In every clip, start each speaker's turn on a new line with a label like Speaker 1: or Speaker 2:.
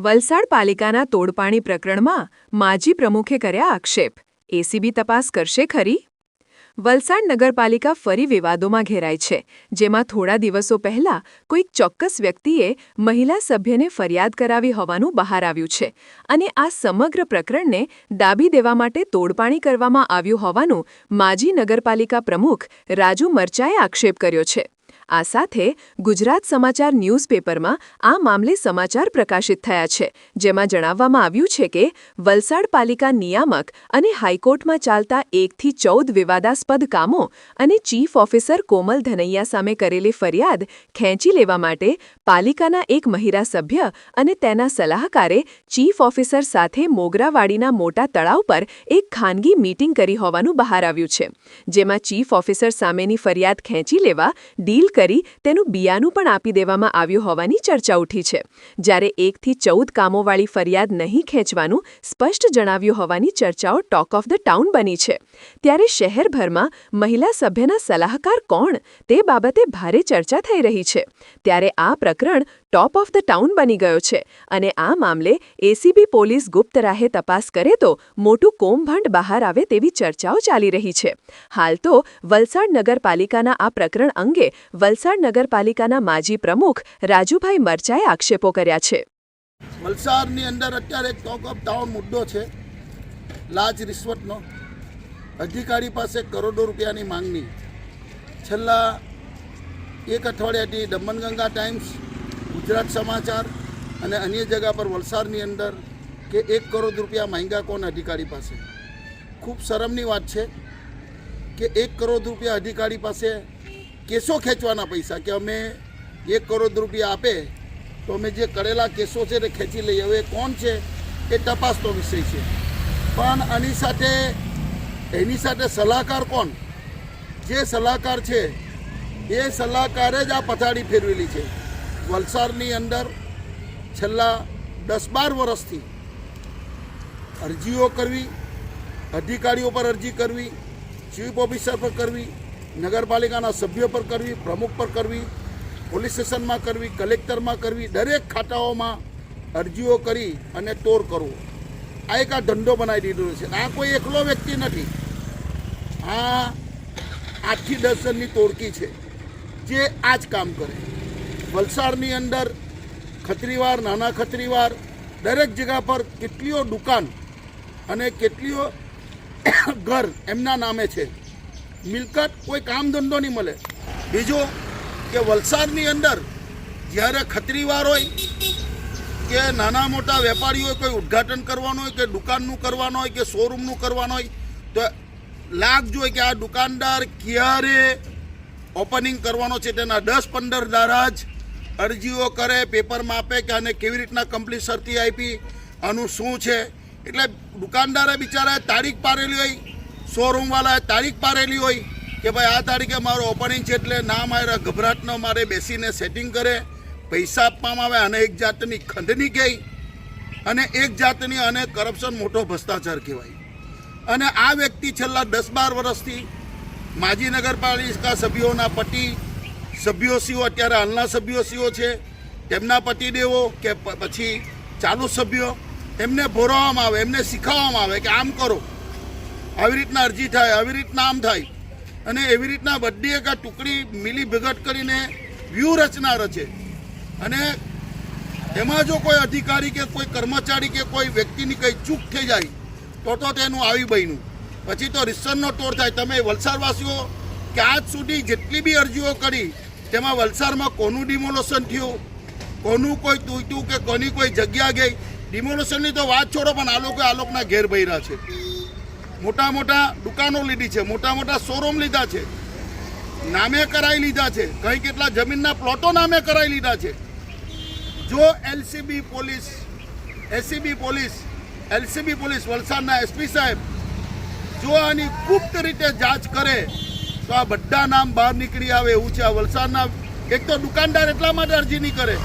Speaker 1: વલસાડ પાલિકાના તોડપાણી પ્રકરણમાં માજી પ્રમુખે કર્યા આક્ષેપ. એસીબી તપાસ કરશે ખરી? વલસાડ નગરપાલિકા ફરી વિવાદોમાં ઘેરાય છે, જેમાં થોડા દિવસો પહેલા કોઈક ચોક્કસ વ્યક્તિએ મહિલા સભ્યને ફરિયાદ કરાવી હોવાનું બહાર આવ્યું છે અને આ સમગ્ર પ્રકરણને દાબી દેવા માટે તોડપાણી કરવામાં આવ્યું હોવાનું માજી નગરપાલિકા પ્રમુખ રાજુ મરચાએ આક્ષેપ કર્યો છે. આ સાથે ગુજરાત સમાચાર ન્યૂઝપેપરમાં આ મામલે સમાચાર પ્રકાશિત થયા છે. જેમાં જણાવવામાં આવ્યું છે કે, વલસાડ પાલિકા નિયામક અને હાઈકોર્ટમાં ચાલતા એકથી ચૌદ વિવાદાસ્પદ કામો અને ચીફ ઓફિસર કોમલ ધનૈયા સામે કરેલી ફરિયાદ ખેંચી લેવા માટે પાલિકાના એક મહિલા સભ્ય અને તેના સલાહકારે ચીફ ઓફિસર સાથે મોગરાવાડીના મોટા તળાવ પર એક ખાનગી મીટિંગ કરી હોવાનું બહાર આવ્યું છે. જેમાં ચીફ ઓફિસર સામેની ફરિયાદ ખેંચી લેવા ડીલ કરી તેનું બિયાનું પણ આપી દેવામાં આવ્યું હોવાની ચર્ચા ઉઠી છે. જ્યારે એકથી ચૌદ કામોવાળી ફરિયાદ નહીં ખેંચવાનું સ્પષ્ટ જણાવ્યું હોવાની ચર્ચાઓ ટોક ઓફ ધ ટાઉન બની છે. ત્યારે શહેરભરમાં મહિલા સભ્યના સલાહકાર કોણ તે બાબતે ભારે ચર્ચા થઈ રહી છે. ત્યારે આ પ્રકરણ ટોપ ઓફ ધ ટાઉન બની ગયો છે અને આ મામલે એસીબી પોલીસ ગુપ્ત રાહે તપાસ કરે તો મોટું કોમભંડ બહાર આવે તેવી ચર્ચાઓ ચાલી રહી છે. હાલ તો વલસાડ નગરપાલિકાના આ પ્રકરણ અંગે વલસાડ નગરપાલિકાના માજી પ્રમુખ રાજુભાઈ મરચાએ આક્ષેપો કર્યા છે.
Speaker 2: વલસાડની અંદર અત્યારે એક ટોક ઓફ ટાઉન મુદ્દો છે. લાજ રિશ્વતનો. અધિકારી પાસે કરોડો રૂપિયાની માંગણી. છેલ્લા એક અઠવાડિયાથી દમણગંગા ટાઈમ્સ, ગુજરાત સમાચાર અને અન્ય જગા પર વલસાડની અંદર કે એક કરોડ રૂપિયા માંગ્યા કોણ અધિકારી પાસે? ખૂબ શરમની વાત છે કે એક કરોડ રૂપિયા અધિકારી પાસે કેસો ખેંચવાના પૈસા કે અમે એક કરોડ રૂપિયા આપે તો અમે જે કરેલા કેસો છે તે ખેંચી લઈએ. હવે કોણ છે એ તપાસનો વિષય છે. પણ આની સાથે, એની સાથે સલાહકાર કોણ? જે સલાહકાર છે, એ સલાહકારે જ આ પથારી ફેરવેલી છે. વલસાડની અંદર છેલ્લા દસ બાર વર્ષથી અરજીઓ કરવી, અધિકારીઓ પર અરજી કરવી, ચીફ ઓફિસર પર કરવી નગરપાલિકાના સભ્યો પર કરવી, પ્રમુખ પર કરવી, પોલીસ સ્ટેશનમાં કરવી, કલેક્ટરમાં કરવી, દરેક ખાતાઓમાં અરજીઓ કરી અને તોડ કરવો. આ એક આ ધંધો બનાવી દીધો છે. આ કોઈ એકલો વ્યક્તિ નથી. આ આઠથી દસ તોડકી છે જે આ જ કામ કરે. વલસાડની અંદર ખત્રીવાર, નાના ખત્રીવાર, દરેક જગ્યા પર કેટલીઓ દુકાન અને કેટલીઓ ઘર એમના નામે છે. મિલકત કોઈ કામ ધંધો નહીં મળે. બીજું કે વલસાડની અંદર જ્યારે ખત્રીવાર હોય કે નાના મોટા વેપારીઓ કોઈ ઉદ્ઘાટન કરવાનું હોય કે દુકાનનું કરવાનું હોય કે શોરૂમનું કરવાનું હોય, તો લાગ જોઈએ કે આ દુકાનદાર ક્યારે ઓપનિંગ કરવાનો છે તેના દસ પંદર દારા જ અરજીઓ કરે પેપરમાં આપે કે આને કેવી રીતના કમ્પ્લીટ સરતી આપી, આનું શું છે? એટલે દુકાનદારે બિચારાએ તારીખ પારેલી હોય શોરૂમવાળાએ તારીખ પારેલી હોય કે ભાઈ આ તારીખે મારો ઓપનિંગ છે એટલે ના મારે ગભરાટનો મારે બેસીને સેટિંગ કરે, પૈસા આપવામાં આવે અને એક જાતની ખંડની કહી અને એક જાતની અને કરપ્શન મોટો ભ્રષ્ટાચાર કહેવાય. અને આ વ્યક્તિ છેલ્લા દસ બાર વર્ષથી માજી નગરપાલિકા સભ્યોના પતિ, સભ્યોશીઓ, અત્યારે હાલના સભ્યોશીઓ છે, તેમના પતિદેવો કે પછી ચાલુ સભ્યો એમને ભોરવામાં આવે, એમને શીખવવામાં આવે કે આમ કરો. આવી રીતના અરજી થાય, આવી રીતના આમ થાય. અને એવી રીતના બધી એક આ ટુકડી મિલી ભેગટ કરીને વ્યૂહરચના રચે. અને એમાં જો કોઈ અધિકારી કે કોઈ કર્મચારી કે કોઈ વ્યક્તિની કંઈ ચૂક થઈ જાય, તો તો તેનું આવી બન્યું. પછી તો રિસનનો તોડ થાય. તમે વલસાડવાસીઓ, કે આજ સુધી જેટલી બી અરજીઓ કરી, તેમાં વલસાડમાં કોનું ડિમોલેશન થયું? કોનું કોઈ તૂટ્યું કે કોની કોઈ જગ્યા ગઈ? ડિમોલેશનની તો વાત છોડો, પણ આ લોકો આ લોકોના ઘેર બૈરા છે. મોટા મોટા દુકાનો લીધી છે મોટા મોટા શોરૂમ લીધા છે. નામે કરાવી લીધા છે, કઈ કેટલા જમીનના પ્લોટો નામે કરાવી લીધા છે. જો LCB police ACB police, LCB police, વલસાડના એસપી સાહેબ, જો આની ગુપ્ત રીતે જાંચ કરે, તો આ બધા નામ બહાર નીકળી આવે એવું છે. આ વલસાડના, એક તો દુકાનદાર એટલા માટે અરજી નહીં કરે.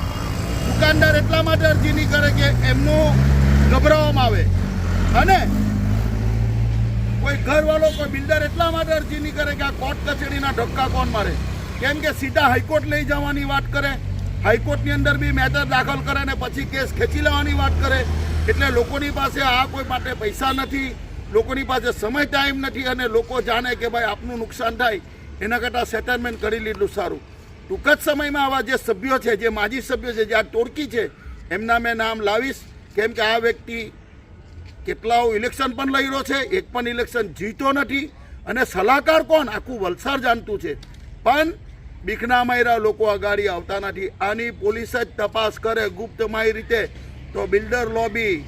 Speaker 2: દુકાનદાર એટલા માટે અરજી નહીં કરે કે એમનું ગભરાવામાં આવે. અને કોઈ ઘરવાળો, કોઈ બિલ્ડર એટલા માટે અરજી નહીં કરે કે આ કોર્ટ કચેરીના ધક્કા કોણ મારે? કેમ કે સીધા હાઈકોર્ટ લઈ જવાની વાત કરે, હાઈકોર્ટની અંદર બી મેટર દાખલ કરે ને પછી કેસ ખેંચી લેવાની વાત કરે. એટલે લોકોની પાસે આ કોઈ માટે પૈસા નથી, લોકોની પાસે સમય ટાઈમ નથી અને લોકો જાણે કે ભાઈ આપનું નુકસાન થાય, એના કરતાં સેટલમેન્ટ કરી લીધું સારું. ટૂંક જ સમયમાં આવા જે સભ્યો છે, જે માજી સભ્યો છે, જે આ ટોળકી છે, એમના મેં નામ લાવીશ. કેમ કે આ વ્યક્તિ કેટલાઓ ઇલેક્શન પણ લઈ રહ્યો છે, એક પણ ઇલેક્શન જીતો નથી. અને સલાહકાર કોણ? આખું વલસાડ જાણતું છે. પણ બીખના માયરા લોકો અગાડી આવતા નથી. આની પોલીસ જ તપાસ કરે ગુપ્તમાય રીતે. તો બિલ્ડર લોબી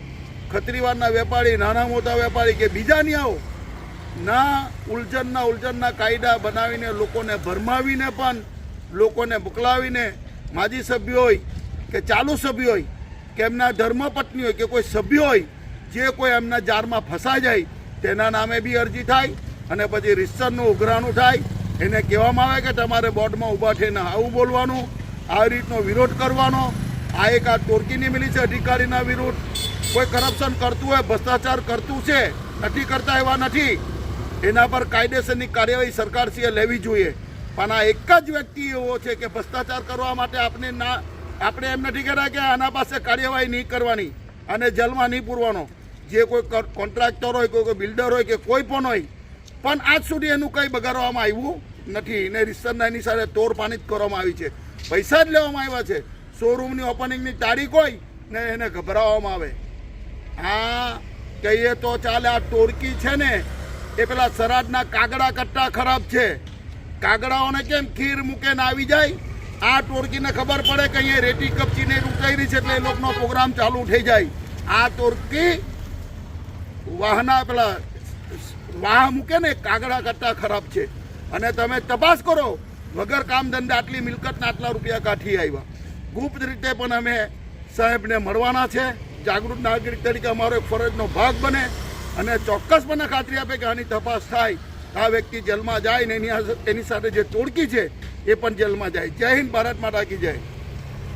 Speaker 2: ખત્રીવારના વેપારી, નાના મોટા વેપારી કે બીજા નહીં આવો. ના ઉલઝનના ઉલઝનના કાયદા બનાવીને લોકોને ભરમાવીને પણ, લોકોને મોકલાવીને માજી સભ્યો હોય કે ચાલુ સભ્યો હોય, કે એમના ધર્મપત્ની હોય કે કોઈ સભ્ય હોય જે કોઈ એમના જારમાં ફસાઈ જાય, તેના નામે બી અરજી થાય અને પછી રિસ્ટરનું ઉઘરાણું થાય. એને કહેવામાં આવે કે તમારે બોર્ડમાં ઊભા થઈને આવું બોલવાનું આવી રીતનો વિરોધ કરવાનો. આ એક આ ટોર્કીની મિલી છે અધિકારીના વિરુદ્ધ. કોઈ કરપ્શન કરતું હોય, ભ્રષ્ટાચાર કરતું છે, નથી કરતા એવા નથી. એના પર કાયદેસરની કાર્યવાહી સરકારશ્રીએ લેવી જોઈએ. પણ આ એક જ વ્યક્તિ એવો છે કે ભ્રષ્ટાચાર કરવા માટે આપણે ના, આપણે એમ નથી કહેતા કે આના પાસે કાર્યવાહી નહીં કરવાની. અને જેલમાં નહીં પૂરવાનો. જે કોઈ કોન્ટ્રાક્ટર હોય, કોઈ કોઈ બિલ્ડર હોય કે કોઈ પણ હોય, પણ આજ સુધી એનું કંઈ બગાડવામાં આવ્યું નથી. ને રિસ્ટરના એની સાથે તોડપાણી જ કરવામાં આવી છે. પૈસા જ લેવામાં આવ્યા છે. શોરૂમની ઓપનિંગની તારીખ હોય ને એને ગભરાવવામાં આવે. હા, કહીએ તો ચાલે, આ ટોળકી છે ને, એ પેલા સરાજના કાગડા કટ્ટા ખરાબ છે. કાગડાઓને કેમ ખીર મૂકે ને આવી જાય? આ ટોળકીને ખબર પડે કે અહીંયા રેતી કપચીને ઉતારી છે એટલે એ લોકોનો પ્રોગ્રામ ચાલુ થઈ જાય. આ ટોળકી વાહના પેલા વાહ મૂકે ને, કાગડા કરતાં ખરાબ છે. અને તમે તપાસ કરો, વગર કામ ધંધા આટલી મિલકતના આટલા રૂપિયા કાઠી આવ્યા. ગુપ્ત રીતે પણ અમે સાહેબને મળવાના છે. જાગૃત નાગરિક તરીકે અમારો એક ફરજનો ભાગ બને અને ચોક્કસપણે ખાતરી આપે કે આની તપાસ થાય. આ વ્યક્તિ જેલમાં જાય ને એની એની સાથે જે ટોળકી છે, એ પણ જેલમાં જાય. જય હિન્દ ભારત માતા જય.